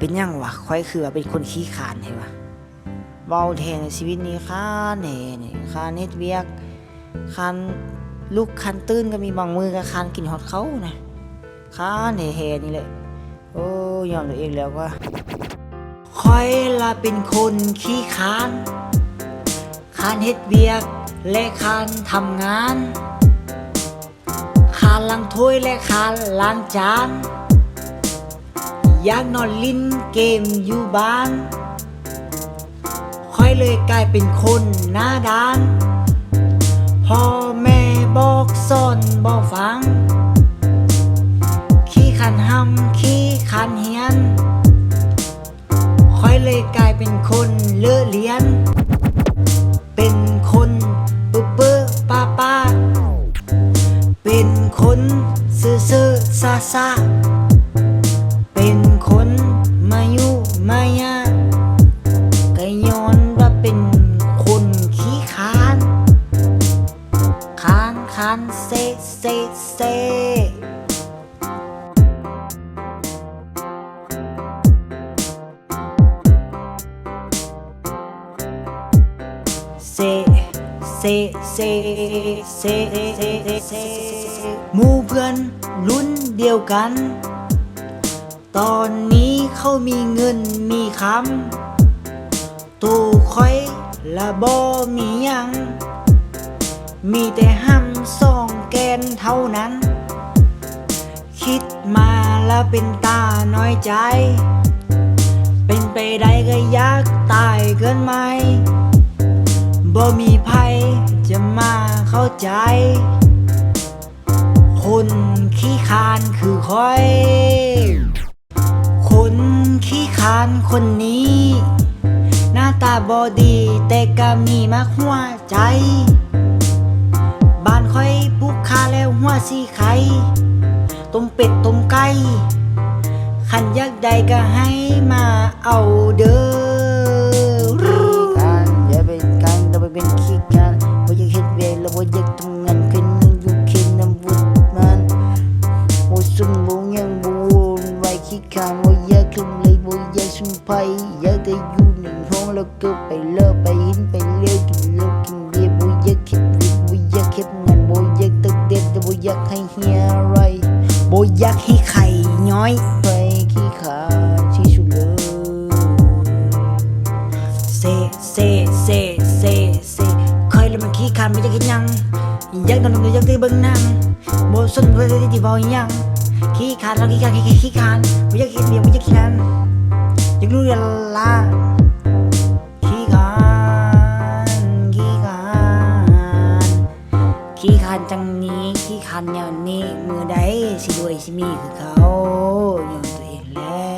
เป็นยังวะค่อยคือว่าเป็นคนขี้ขานใช่ปะเบาแทนชีวิตนี้ค้านแหน่นี่ค้านเฮ็ดเวียกค้านลูกคันตื้นก็มีบางมือก็คานกินฮอดเขานะค้านแห่ๆนี่แหละโอ้ยอมตัวเองแล้วว่าค่อยละเป็นคนขี้ขานค้านเฮ็ดเวียกและค้านทำงานคานล้างถ้วยและคานล้างจาน อยากนอนลิ้นเกมอยู่บ้านค่อยเลยกลายเป็นคนหน้าด้าน พ่อแม่บอกสอนบอกฟัง ขี้ขันห้ำขี้ขันเฮียนค่อยเลยกลายเป็นคนเลอะเลียน เป็นคนปื้อปื้อป้าป้าเป็นคนซื่อซื่อซาซา เซเซเซเซเซเซเซหมู่เพื่อนรุ่นเดียวกัน ตอนนี้เขามีเงินมีคำตูคอยละบ่มียัง มีแต่ห้ำสอง นเท่านั้น คิดมาแล้วเป็นตาน้อยใจ เป็นไปได้ก็ยากตายเกินไหมบ่มีภัยจะมาเข้าใจ คนขี้คานคือคอย คนขี้คานคนนี้ หน้าตาบอดีแต่ก็มีมากหัวใจ สีไข่ต้มเป็ดต้มไก่ขันยากใดก็ให้มาเอาเด้อการอย่าเป็นการเราไปเป็นขี้การว่าอยากเฮ็ดเวรแล้วว่าอยากทำงานขึ้นอยู่เข็นน้ำวุดมันโอ้สุนบ่ยังบ่วนไว้ขี้การว่าอยากขึ้นเลยบ่าอยากสุนไผอยากได้อยู่หนึ่งห้องแล้วก็ไปเลิกไปหินไปเลี้ยว อยากให้เฮียอะไรบ่อยากให้ไข่ย้อยไปขี้ขาดที่สุดเลยเซเซเซเซเซเคยแล้วมันขี้ขานไม่จะกินยังอยากนอนอยากได้เบิ่งนังบ่สนบ่ได้ที่บ่หยังขี้ขานแล้วขี้ขานขี้ขี้ขานบ่อยากกินเบียร์บ่อยากกินนั้นอยากรู้เรื่องละขี้ขานขี้ขานขี้ขานจัง นี้ขี้ขานอย่างนี้มือใดสิรวยสิมีคือเขายอมตัวเองแล้ว